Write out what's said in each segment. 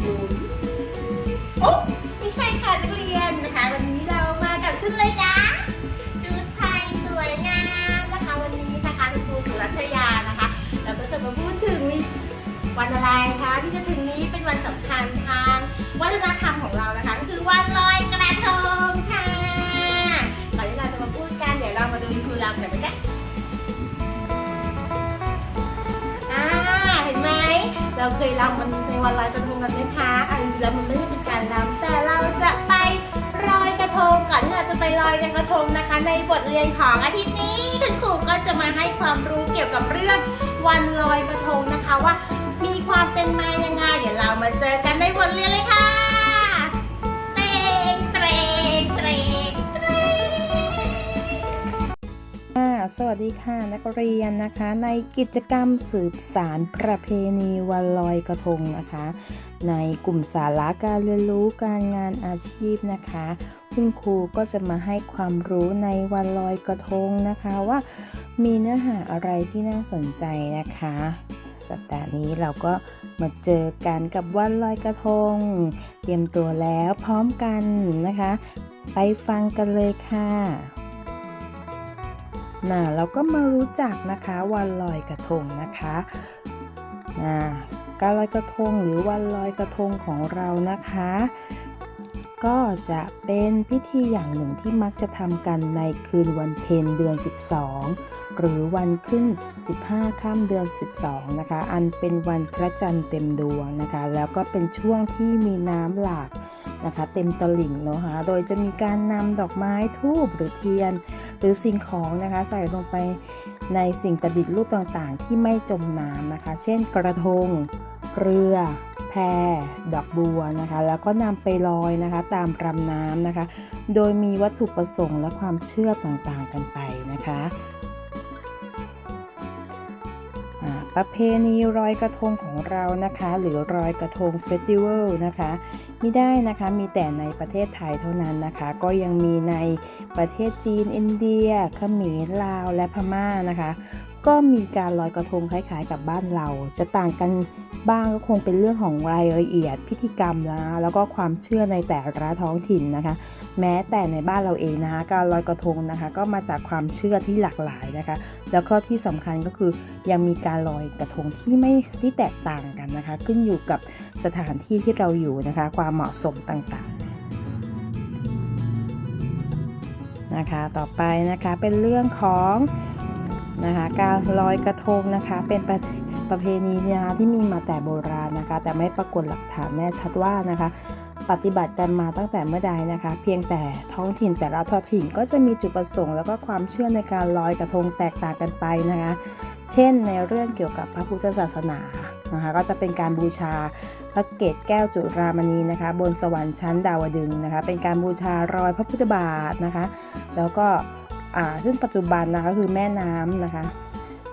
บุญโอ้ไม่ใช่ค่ะนักเรียนนะคะ วันนี้เรามากับชุดเลยจ้าชุดไทยสวยงามนะคะวันนี้นะคะคุณครูสุรัชยานะคะ เราก็จะมาพูดถึงวันอะไรคะที่จะถึงนี้เป็นวันสำคัญทางวัฒนธรรมของเรานะคะก็คือวันลอย เราเคยรำมันในวันลอยกระทงกันไหมคะอันจริงแล้วมันไม่ได้เป็นการรำแต่เราจะไปลอยกระทงก่อนที่เราจะไปลอยกระทงนะคะ ในบทเรียนของอาทิตย์นี้คุณครูก็จะมาให้ความรู้เกี่ยวกับเรื่องวันลอยกระทงนะคะว่า มีความเป็นมายังไงเดี๋ยวเรามาเจอกันในบทเรียนเลยค่ะ สวัสดีค่ะนักเรียนนะคะ ในกิจกรรมสืบสารประเพณีวันลอยกระทงนะคะ ในกลุ่มสาระการเรียนรู้การงานอาชีพนะคะ คุณครูก็จะมาให้ความรู้ในวันลอยกระทงนะคะว่ามีเนื้อหาอะไรที่น่าสนใจนะคะ สัปดาห์นี้เราก็มาเจอกันกับวันลอยกระทง เตรียมตัวแล้วพร้อมกันนะคะ ไปฟังกันเลยค่ะ น่ะเราก็มารู้จักนะคะวันลอยกระทงนะคะน่ะการลอยกระทงหรือวันลอยกระทงของเรานะคะ ก็จะเป็นพิธีอย่างหนึ่งที่มักจะทำกันในคืนวันเพ็ญเดือน 12 หรือวันขึ้น 15ค่ำเดือน 12 นะคะ อันเป็นวันพระจันทร์เต็มดวงนะคะ แล้วก็เป็นช่วงที่มีน้ำหลากนะคะ เต็มตลิ่งเนาะคะ โดยจะมีการนำดอกไม้ทูบหรือเทียน หรือสิ่งของนะคะใส่ลงไปในสิ่งประดิษฐ์รูปต่างๆ ที่ไม่จมน้ำนะคะ เช่น กระทง เรือ แพ ดอกบัวนะคะ แล้วก็นำไปลอยนะคะ ตามลำน้ำนะคะ โดยมีวัตถุประสงค์และความเชื่อต่างๆกันไปนะคะ ประเพณีลอยกระทงของเรานะคะ หรือลอยกระทงเฟสติวัลนะคะไม่ได้นะคะมีแต่ในประเทศไทยเท่านั้นนะคะ ก็ยังมีในประเทศจีนอินเดียเขมรลาวและพม่านะคะ ก็มีการลอยกระทงคล้ายๆ กับบ้านเรา จะต่างกันบ้างก็คงเป็นเรื่องของรายละเอียดพิธีกรรมนะแล้วก็ความเชื่อในแต่ละท้องถิ่นนะคะ แม้แต่ในบ้านเราเองนะคะ การลอยกระทงนะคะ ก็มาจากความเชื่อที่หลากหลายนะคะ แล้วก็ที่สำคัญก็คือยังมีการลอยกระทงที่ไม่ที่แตกต่างกันนะคะ ขึ้นอยู่กับสถานที่ที่เราอยู่นะคะ ความเหมาะสมต่างๆนะคะต่อไปนะคะเป็นเรื่องของนะคะการลอยกระทงนะคะเป็นประประเพณีนะคะที่มีมาแต่โบราณนะคะ แต่ไม่ปรากฏหลักฐานแน่ชัดว่านะคะ ปฏิบัติกันมาตั้งแต่เมื่อใดนะคะ เพียงแต่ท้องถิ่นแต่ละท้องถิ่นก็จะมีจุดประสงค์ แล้วก็ความเชื่อในการลอยกระทงแตกต่างกันไปนะคะ เช่นในเรื่องเกี่ยวกับพระพุทธศาสนานะคะ ก็จะเป็นการบูชาพระเกศแก้วจุรามณีนะคะ บนสวรรค์ชั้นดาวดึงนะคะ เป็นการบูชารอยพระพุทธบาทนะคะ แล้วก็อ่าซึ่งปัจจุบันนะคะคือแม่น้ำนะคะ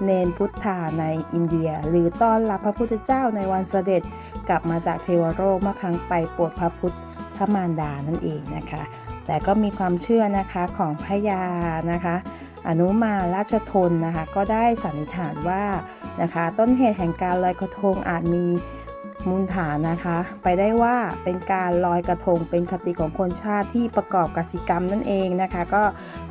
เนนพุทธาในอินเดีย หรือต้อนรับพระพุทธเจ้าในวันเสด็จ กลับมาจากเทวโลกเมื่อครั้งไปปรดพระพุทธมารดานั่นเองนะคะ แต่ก็มีความเชื่อนะคะของพระยานะคะ อนุมาราชทนนะคะ ก็ได้สันนิษฐานว่านะคะ ต้นเหตุแห่งการลอยกระทงอาจมีมูลฐานนะคะ ไปได้ว่าเป็นการลอยกระทงเป็นคติของคนชาติที่ประกอบกสิกรรมนั่นเองนะคะ ก็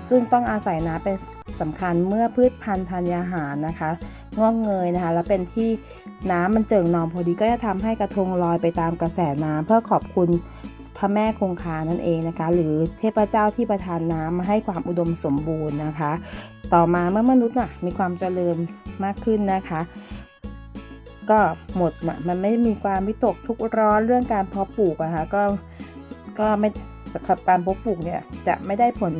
ซึ่งต้องอาศัยน้ำเป็นสำคัญเมื่อพืชพันธุ์ธัญญาหารนะคะงอกเงยนะคะ แล้วเป็นที่ น้ำมันเจิ่งนองพอดีก็จะทำให้กระทงลอยไปตามกระแสน้ำเพื่อขอบคุณพระแม่คงคานั่นเองนะคะ หรือเทพเจ้าที่ประทานน้ำมาให้ความอุดมสมบูรณ์นะคะ ต่อมาเมื่อมนุษย์น่ะมีความเจริญมากขึ้นนะคะ ก็หมดนะมันไม่มีความวิตกทุกข์ร้อนเรื่องการเพาะปลูกอะคะก็ก็ไม่การเพาะปลูกเนี่ยจะไม่ได้ผล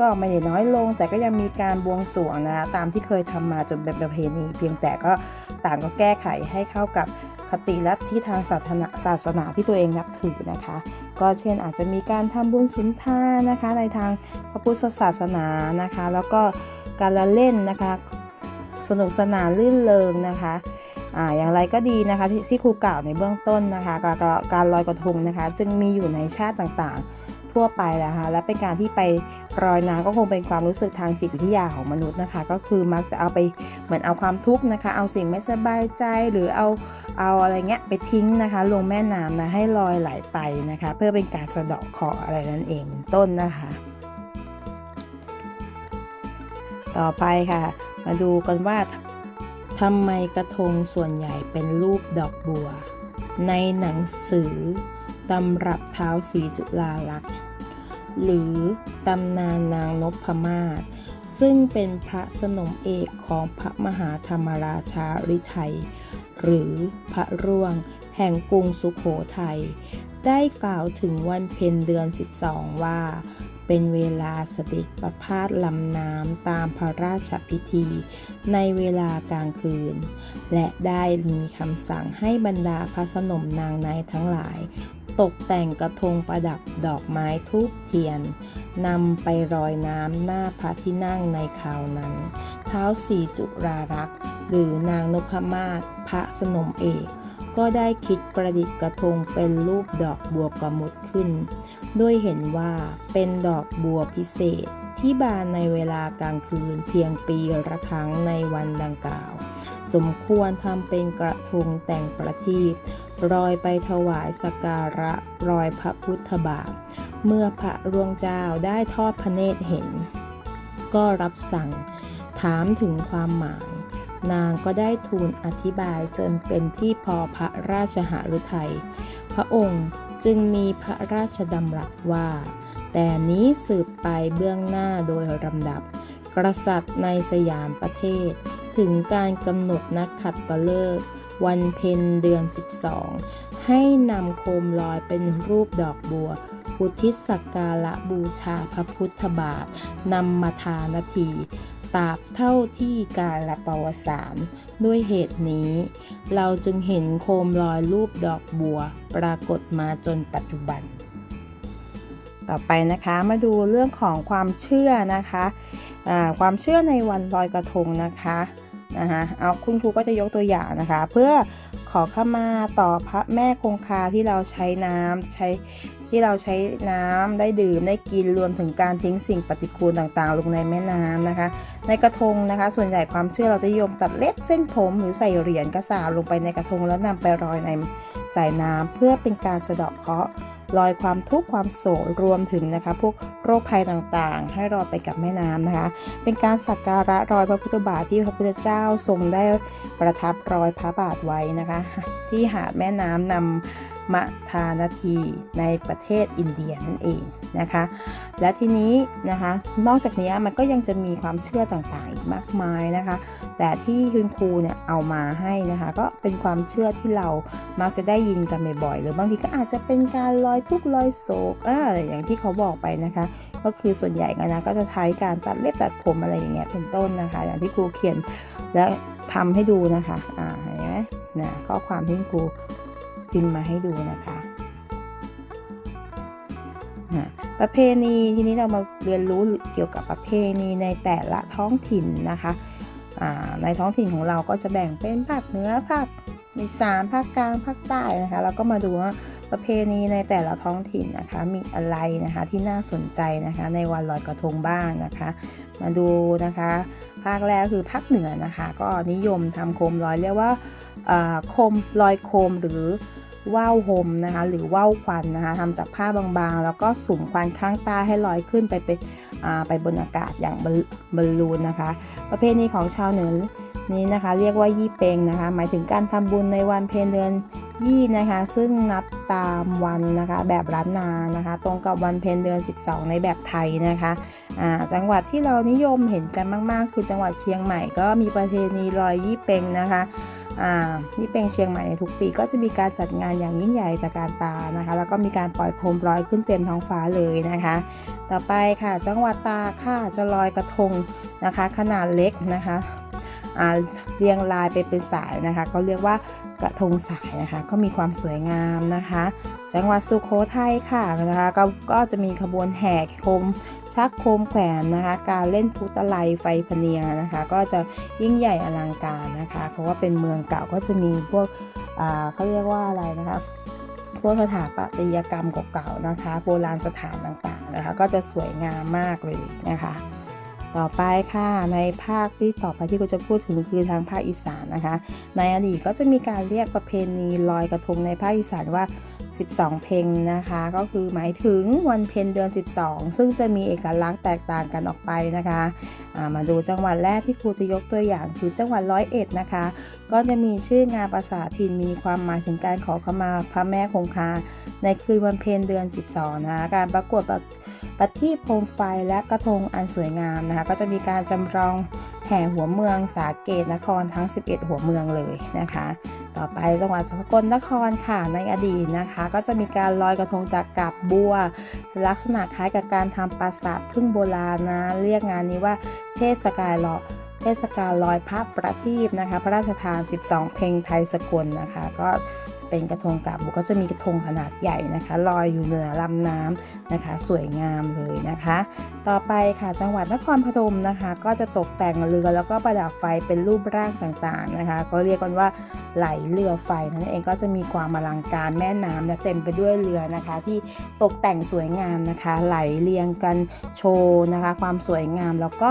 ก็ไม่ได้น้อยลง แต่ก็ยังมีการบวงสรวงนะะตามที่เคยทำมาจนเป็นประเพณีเพียงแต่ก็ ต่างก็แก้ไขให้เข้ากับคติลัทธิทางศาสนาศาสนาที่ตัวเองนับถือนะคะ ก็เช่นอาจจะมีการทำบุญสุนทานนะคะ ในทางพระพุทธศาสนานะคะ แล้วก็การละเล่นนะคะ สนุกสนานลื่นเริงนะคะอ่าอย่างไรก็ดีนะคะที่ที่ครูกล่าวในเบื้องต้นนะคะการการลอยกระทงนะคะ จึงมีอยู่ในชาติต่างๆทั่วไปนะคะและเป็นการที่ไป รอยน้ำก็คงเป็นความรู้สึกทางจิตวิทยาของมนุษย์นะคะ ก็คือมักจะเอาไปเหมือนเอาความทุกข์นะคะ เอาสิ่งไม่สบายใจหรือเอาเอาอะไรเงี้ยไปทิ้งนะคะ ลงแม่น้ำนะให้ลอยไหลไปนะคะ เพื่อเป็นการสะเดาะเคราะห์อะไรนั่นเองเป็นต้นนะคะ ต่อไปค่ะ มาดูกันว่าทำไมกระทงส่วนใหญ่เป็นรูปดอกบัว ในหนังสือตำรับเท้าสีจุฬาลักษณ์ หรือตำนานนางนพมาศซึ่งเป็นพระสนมเอกของพระมหาธรรมราชาริไทยหรือพระร่วงแห่งกรุงสุขโขทัยได้กล่าวถึงวันเพ็ญเดือน 12 ว่า เป็นเวลาเสด็จประพาสลำน้ำตามพระราชพิธี ในเวลากลางคืน และได้มีคำสั่งให้บรรดาพระสนมนางในทั้งหลาย ตกแต่งกระทงประดับดอกไม้ทูบเทียนนำไปรอยน้ำหน้าพระที่นั่งในคราวนั้น เท้าสีจุรารักษ์หรือนางนพมาศพระสนมเอก ก็ได้คิดประดิษฐ์กระทงเป็นรูปดอกบัวกระมุดขึ้น ด้วยเห็นว่าเป็นดอกบัวพิเศษที่บานในเวลากลางคืนเพียงปีละครั้งในวันดังกล่าว สมควรทำเป็นกระทงแต่งประทีป รอยไปถวายสการะรอยพระพุทธบาท เมื่อพระร่วงเจ้าได้ทอดพระเนตรเห็น ก็รับสั่งถามถึงความหมาย นางก็ได้ทูลอธิบายจนเป็นที่พอพระราชหฤทัย พระองค์จึงมีพระราชดำรัสว่า แต่นี้สืบไปเบื้องหน้าโดยลำดับ กษัตริย์ในสยามประเทศ ถึงการกำหนดนักขัดตฤกษ์ วันเพ็ญเดือน 12 ให้นำโคมลอยเป็นรูปดอกบัวอุทิศสักการะบูชาพระพุทธบาทนำมาทานาทีตราบเท่าที่การละประวัติศาสตร์ด้วยเหตุนี้ เราจึงเห็นโคมลอยรูปดอกบัวปรากฏมาจนปัจจุบัน ต่อไปนะคะมาดูเรื่องของความเชื่อนะคะความเชื่อในวันลอยกระทงนะคะ นะคะเอาคุณครูก็จะยกตัวอย่างนะคะ เพื่อขอขมาต่อพระแม่คงคาที่เราใช้น้ำใช้ที่เราใช้น้ำได้ดื่มได้กินรวมถึงการทิ้งสิ่งปฏิกูลต่างๆ ลงในแม่น้ำนะคะ ในกระทงนะคะ ส่วนใหญ่ความเชื่อเราจะนิยมตัดเล็บเส้นผมหรือใส่เหรียญกระสาลงไปในกระทงแล้วนำไปรอยในสายน้ำเพื่อเป็นการสะเดาะเคราะห์ ลอยความทุกข์ความโศกรวมถึงนะคะ พวกโรคภัยต่างๆ ให้รอยไปกับแม่น้ำนะคะ เป็นการสักการะรอยพระพุทธบาทที่พระพุทธเจ้าทรงได้ประทับรอยพระบาทไว้นะคะ ที่หาดแม่น้ำนำ มะทานาทีในประเทศอินเดียนั่นเองนะคะ และทีนี้นะคะ นอกจากนี้มันก็ยังจะมีความเชื่อต่างๆอีกมากมายนะคะ แต่ที่คุณครูเนี่ยเอามาให้นะคะ ก็เป็นความเชื่อที่เรามักจะได้ยินกันบ่อยๆหรือบางทีก็อาจจะเป็นการลอยทุกข์ลอยโศกอ่าอย่างที่เขาบอกไปนะคะ ก็คือส่วนใหญ่กันนะก็จะใช้การตัดเล็บตัดผมอะไรอย่างเงี้ยเป็นต้นนะคะ อย่างที่ครูเขียนและทำให้ดูนะคะอ่าเห็นไหมนะข้อความที่ครู พิมพ์มาให้ดูนะคะประเพณีทีนี้เรามาเรียนรู้เกี่ยวกับประเพณีในแต่ละท้องถิ่นนะคะในท้องถิ่นของเราก็จะแบ่งเป็นภาคเหนือภาคอีสานภาคกลางภาคใต้นะคะแล้วก็มาดูว่าประเพณีในแต่ละท้องถิ่นนะคะ มีอะไรนะคะที่น่าสนใจนะคะ ในวันลอยกระทงบ้างนะคะ มาดูนะคะ ภาคแรกคือภาคเหนือนะคะ ก็นิยมทำโคมลอยเรียกว่าโคมลอยโคมหรือ ว่าวโฮมนะคะ หรือว่าวควันนะคะทำจากผ้าบางๆ แล้วก็สุ่มควันข้างใต้ให้ลอยขึ้นไปไปอ่าไปบนอากาศอย่างบอลลูนนะคะ ประเพณีของชาวเหนือนี้นะคะ เรียกว่ายี่เปงนะคะ หมายถึงการทำบุญในวันเพ็ญเดือนยี่นะคะ ซึ่งนับตามวันนะคะ แบบล้านนานะคะ ตรงกับวันเพ็ญเดือน 12 ในแบบไทยนะคะอ่าจังหวัดที่เรานิยมเห็นกันมาก ๆ คือจังหวัดเชียงใหม่ก็มีประเพณีลอยยี่เปงนะคะ อ่ายี่เปงเชียงใหม่ในทุกปีก็จะมีการจัดงานอย่างยิ่งใหญ่ตระการตานะคะ แล้วก็มีการปล่อยโคมลอยขึ้นเต็มท้องฟ้าเลยนะคะ ต่อไปค่ะจังหวัดตาค่ะจะลอยกระทงนะคะ ขนาดเล็กนะคะเรียงรายไปเป็นสายนะคะก็เรียกว่ากระทงสายนะคะ ก็มีความสวยงามนะคะ จังหวัดสุโขทัยค่ะนะคะกก็จะมีขบวนแห่โคม ชักโคมแขวนนะคะ การเล่นพุตะไลไฟพเนียนะคะ ก็จะยิ่งใหญ่อลังการนะคะ เพราะว่าเป็นเมืองเก่าก็จะมีพวกเขาเรียกว่าอะไรนะคะพวกสถาปัตยกรรมเก่าๆนะคะ โบราณสถานต่างๆนะคะ ก็จะสวยงามมากเลยนะคะ ต่อไปค่ะในภาคที่ต่อไปที่กูจะพูดถึงคือทางภาคอีสานนะคะ ในอดีตก็จะมีการเรียกประเพณีลอยกระทงในภาคอีสานว่า 12 เพลงนะคะ ก็คือหมายถึงวันเพ็ญเดือน 12 ซึ่งจะมีเอกลักษณ์แตกต่างกันออกไปนะคะามาดูจังหวัดแรกที่ครูจะยกตัวอย่างคือจังหวัดร้อยเอ็ดนะคะ ก็จะมีชื่องานภาษาถิ่นมีความหมายถึงการขอขมาพระแม่คงคา ในคืนวันเพ็ญเดือน 12 นะคะการประกวดประประทีปโคมไฟและกระทงอันสวยงามนะคะ ก็จะมีการจำลองแห่หัวเมืองสาเกตนครทั้ง 11 หัวเมืองเลยนะคะ ต่อไปจังหวัดสกลนครค่ะในอดีตนะคะ ก็จะมีการลอยกระทงจากกาบบัว ลักษณะคล้ายกับการทำปราสาทพึ่งโบราณนะเรียกงานนี้ว่าเทศกาลลอยเทศกาลลอยพระประทีปนะคะ พระราชทาน 12 เพลงไทยสกลนะคะ ก็ เป็นกระทงกาบบัวก็จะมีกระทงขนาดใหญ่นะคะลอยอยู่เหนือลำน้ำนะคะ สวยงามเลยนะคะ ต่อไปค่ะจังหวัดนครพนมนะคะ ก็จะตกแต่งเรือแล้วก็ประดับไฟเป็นรูปร่างต่างๆนะคะ ก็เรียกกันว่าไหลเรือไฟนั่นเองก็จะมีความอลังการแม่น้ำและเต็มไปด้วยเรือนะคะ ที่ตกแต่งสวยงามนะคะ ไหลเรียงกันโชว์นะคะ ความสวยงามแล้วก็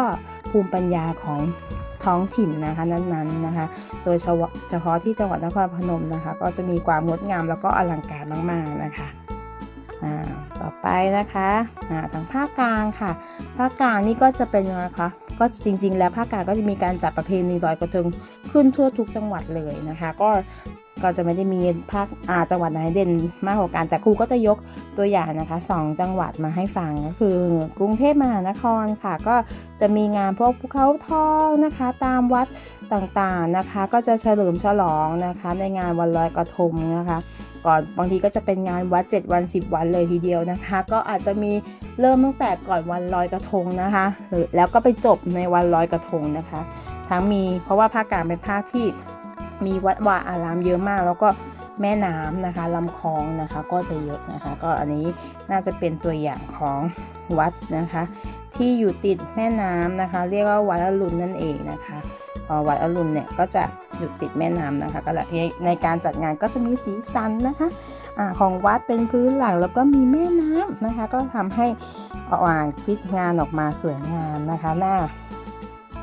ภูมิปัญญาของ ท้องถิ่นนะคะนั้นๆนะคะ โดยเฉพาะที่จังหวัดนครพนมนะคะ ก็จะมีความงดงามแล้วก็อลังการมากๆนะคะอ่าต่อไปนะคะอ่าทางภาคกลางค่ะ ภาคกลางนี่ก็จะเป็นนะคะก็จริงๆ แล้วภาคกลางก็จะมีการจัดประเพณีลอยกระทง ขึ้นทั่วทุกจังหวัดเลยนะคะ ก็ก็จะไม่ได้มีภาคอาจังหวัดไหนเด่นมากกว่ากัน แต่ครูก็จะยกตัวอย่างนะคะสองจังหวัดมาให้ฟังก็คือกรุงเทพมหานครค่ะ ก็จะมีงานพวกภูเขาทองนะคะ ตามวัดต่างๆนะคะ ก็จะเฉลิมฉลองนะคะ ในงานวันลอยกระทงนะคะก่อนบางทีก็จะเป็นงานวัด 7 วัน 10 วันเลยทีเดียวนะคะ ก็อาจจะมีเริ่มตั้งแต่ก่อนวันลอยกระทงนะคะหรือแล้วก็ไปจบในวันลอยกระทงนะคะ ทั้งมี เพราะว่าภาคกลางเป็นภาคที่มีวัดวาอารามเยอะมาก แล้วก็แม่น้ำนะคะลำคลองนะคะก็จะเยอะนะคะ ก็อันนี้น่าจะเป็นตัวอย่างของวัดนะคะ ที่อยู่ติดแม่น้ำนะคะ เรียกว่าวัดอรุณนั่นเองนะคะวัดอรุณเนี่ยก็จะอยู่ติดแม่น้ำนะคะ ก็เลยในการจัดงานก็จะมีสีสันนะคะอของวัดเป็นพื้นหลังแล้วก็มีแม่น้ำนะคะ ก็ทำให้อ่างพิษงานออกมาสวยงามนะคะน่า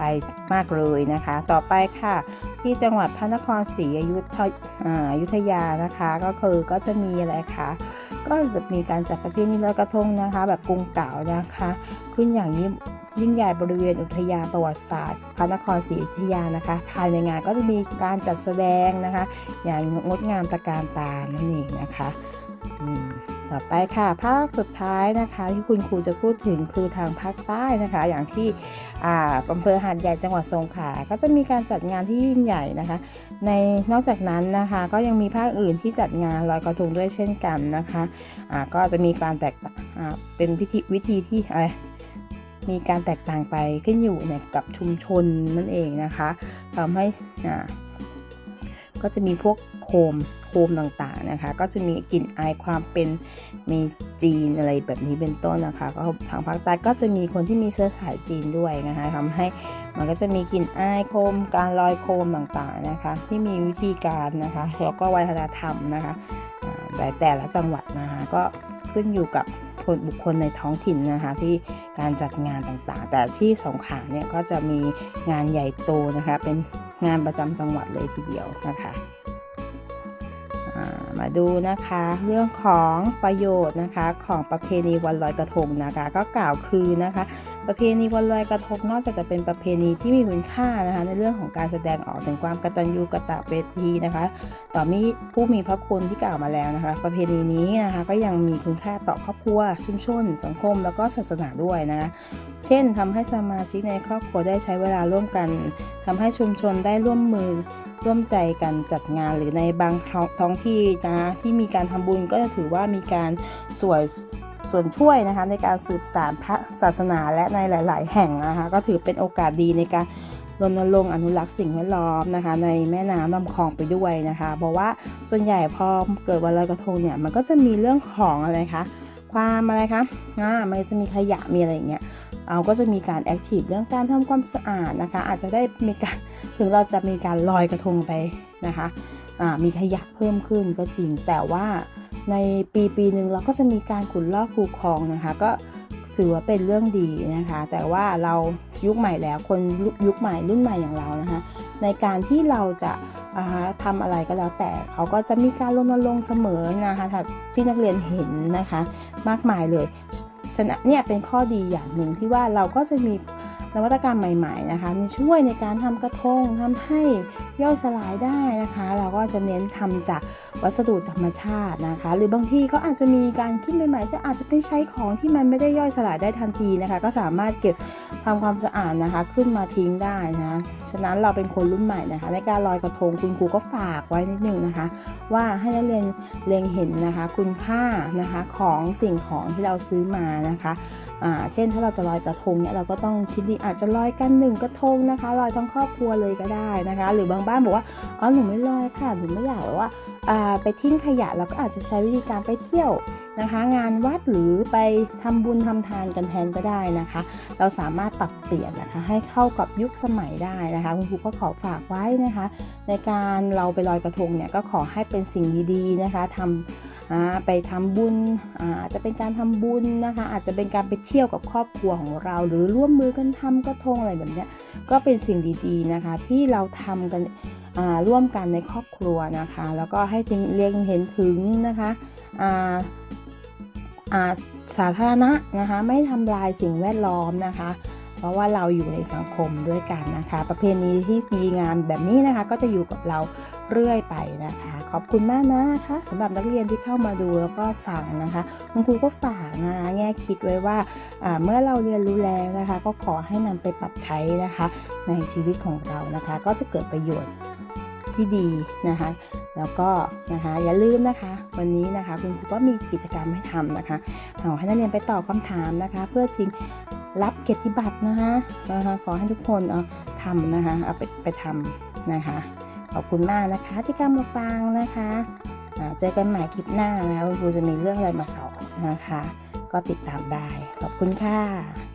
ไปมากเลยนะคะ ต่อไปค่ะ ที่จังหวัดพระนครศรีอยุธยาอยุธยานะคะ ก็คือก็จะมีอะไรคะก็จะมีการจัดประเพณีลอยกระทงนะคะ แบบกรุงเก่านะคะ ขึ้นอย่างยิ่งยิ่งใหญ่บริเวณอุทยานประวัติศาสตร์พระนครศรีอยุธยานะคะ ภายในงานก็จะมีการจัดแสดงนะคะ อย่างงดงามตระการตานั่นเองนะคะ อืม ต่อไปค่ะภาคสุดท้ายนะคะที่คุณครูจะพูดถึงคือทางภาคใต้นะคะ อย่างที่อาอำเภอหาดใหญ่จังหวัดสงขลาก็จะมีการจัดงานที่ยิ่งใหญ่นะคะ ในนอกจากนั้นนะคะก็ยังมีภาคอื่นที่จัดงานลอยกระทงด้วยเช่นกันนะคะอาก็จะมีการแตกต่างเป็นพิธีวิธีที่อะไรมีการแตกต่างไปขึ้นอยู่เนี่ยกับชุมชนนั่นเองนะคะทำให้ ก็จะมีพวกโคมโคมต่างๆนะคะ ก็จะมีกลิ่นอายความเป็นมีจีนอะไรแบบนี้เป็นต้นนะคะ ก็ทางภาคใต้ก็จะมีคนที่มีเชื้อสายจีนด้วยนะคะทำให้มันก็จะมีกลิ่นอายโคม การลอยโคมต่างๆนะคะ ที่มีวิธีการนะคะแล้วก็วัฒนธรรมนะคะแต่แต่ละจังหวัดนะคะก็ขึ้นอยู่กับคนบุคคลในท้องถิ่นนะคะที่การจัดงานต่างๆ แต่ที่สงขลาเนี่ยก็จะมีงานใหญ่โตนะคะเป็น งานประจำจังหวัดเลยทีเดียวนะคะามาดูนะคะเรื่องของประโยชน์นะคะของประเพณีวันลอยกระทงนะคะ ก็กล่าวคือนะคะ ประเพณีวันลอยกระทงนอกจากจะเป็นประเพณีที่มีคุณค่านะคะในเรื่องของการแสดงออกถึงความกตัญญูกตเวทีนะคะ ต่อมีผู้มีพระคุณที่กล่าวมาแล้วนะคะ ประเพณีนี้นะคะก็ยังมีคุณค่าต่อครอบครัวชุมชน สังคม แล้วก็ศาสนาด้วยนะคะเช่นทำให้สมาชิกในครอบครัวได้ใช้เวลาร่วมกันทำให้ชุมชนได้ร่วมมือร่วมใจกันจัดงานหรือในบางท้องที่นะที่มีการทำบุญก็จะถือว่ามีการสวย ส่วนช่วยนะคะในการสืบสานพระศาสนาและในหลาย ๆ แห่งนะคะก็ถือเป็นโอกาสดีในการรณรงค์อนุรักษ์สิ่งแวดล้อมนะคะ ในแม่น้ำลำคลองไปด้วยนะคะ เพราะว่าส่วนใหญ่พอเกิดวันลอยกระทงเนี่ยมันก็จะมีเรื่องของอะไรคะความอะไรคะอ่ามันจะมีขยะมีอะไรอย่างเงี้ยเราก็จะมีการแอคทีฟเรื่องการทำความสะอาดนะคะ อาจจะได้มีการถึงเราจะมีการลอยกระทงไปนะคะ มีขยะเพิ่มขึ้นก็จริง แต่ว่าในปีปีหนึ่งเราก็จะมีการขุดลอกคูคลองนะคะ ก็ถือว่าเป็นเรื่องดีนะคะ แต่ว่าเรายุคใหม่แล้วคนยุคใหม่รุ่นใหม่อย่างเรานะคะ ในการที่เราจะาทำอะไรก็แล้วแต่เขาก็จะมีการรณรงค์เสมอนะคะที่นักเรียนเห็นนะคะ มากมายเลยฉะนั้นเนี่ยเป็นข้อดีอย่างหนึ่งที่ว่าเราก็จะมี นวัตกรรมใหม่ๆนะคะมีช่วยในการทำกระทงทำให้ย่อยสลายได้นะคะ เราก็จะเน้นทำจากวัสดุธรรมชาตินะคะ หรือบางที่ก็อาจจะมีการคิดใหม่ๆที่อาจจะไม่ใช้ของที่มันไม่ได้ย่อยสลายได้ทันทีนะคะ ก็สามารถเก็บทำความสะอาดนะคะ ขึ้นมาทิ้งได้นะฉะนั้นเราเป็นคนรุ่นใหม่นะคะ ในการลอยกระทงคุณครูก็ฝากไว้นิดนึงนะคะ ว่าให้นักเรียนเล็งเห็นนะคะ คุณค่านะคะของสิ่งของที่เราซื้อมานะคะ เช่นถ้าเราจะลอยกระทงเนี่ยเราก็ต้องคิดดีอาจจะลอยกันหนึ่งกระทงนะคะลอยทั้งครอบครัวเลยก็ได้นะคะ หรือบางบ้านบอกว่าอ๋อหนูไม่ลอยค่ะหนูไม่อยากแบบว่าอ่าไปทิ้งขยะเราก็อาจจะใช้วิธีการไปเที่ยวนะคะ งานวัดหรือไปทำบุญทำทานกันแทนก็ได้นะคะ เราสามารถปรับเปลี่ยนนะคะ ให้เข้ากับยุคสมัยได้นะคะคุณครูก็ขอฝากไว้นะคะ ในการเราไปลอยกระทงเนี่ยก็ขอให้เป็นสิ่งดีๆนะคะทำอ่า ไปทำบุญอาจจะเป็นการทำบุญนะคะ อาจจะเป็นการไปเที่ยวกับครอบครัวของเรา หรือร่วมมือกันทำกระทงอะไรแบบนี้ก็เป็นสิ่งดีๆนะคะ ที่เราทำกันร่วมกันในครอบครัวนะคะ แล้วก็ให้เรียงเห็นถึงนะคะาาสาธารณะนะคะไม่ทำลายสิ่งแวดล้อมนะคะ เพราะว่าเราอยู่ในสังคมด้วยกันนะคะ ประเพณีที่ดีงามแบบนี้นะคะก็จะอยู่กับเรา เรื่อยไปนะคะ ขอบคุณมากนะคะสำหรับนักเรียนที่เข้ามาดูแล้วก็ฟังนะคะคุณครูก็ฝากนะแง่คิดไว้ว่าอ่าเมื่อเราเรียนรู้แล้วนะคะ ก็ขอให้นำไปปรับใช้นะคะ ในชีวิตของเรานะคะ ก็จะเกิดประโยชน์ที่ดีนะคะ แล้วก็นะคะอย่าลืมนะคะ วันนี้นะคะคุณครูก็มีกิจกรรมให้ทำนะคะขอให้นักเรียนไปตอบคำถามนะคะ เพื่อชิงรับเกียรติบัตรนะคะนะคะขอให้ทุกคนเอาทำนะคะเอาไปไปทำนะคะ ขอบคุณมากนะคะที่กำมาฟังนะคะเจอกันใหม่คลิปหน้านะคะคุณครูจะมีเรื่องอะไรมาสอนนะคะ ก็ติดตามได้ ขอบคุณค่ะ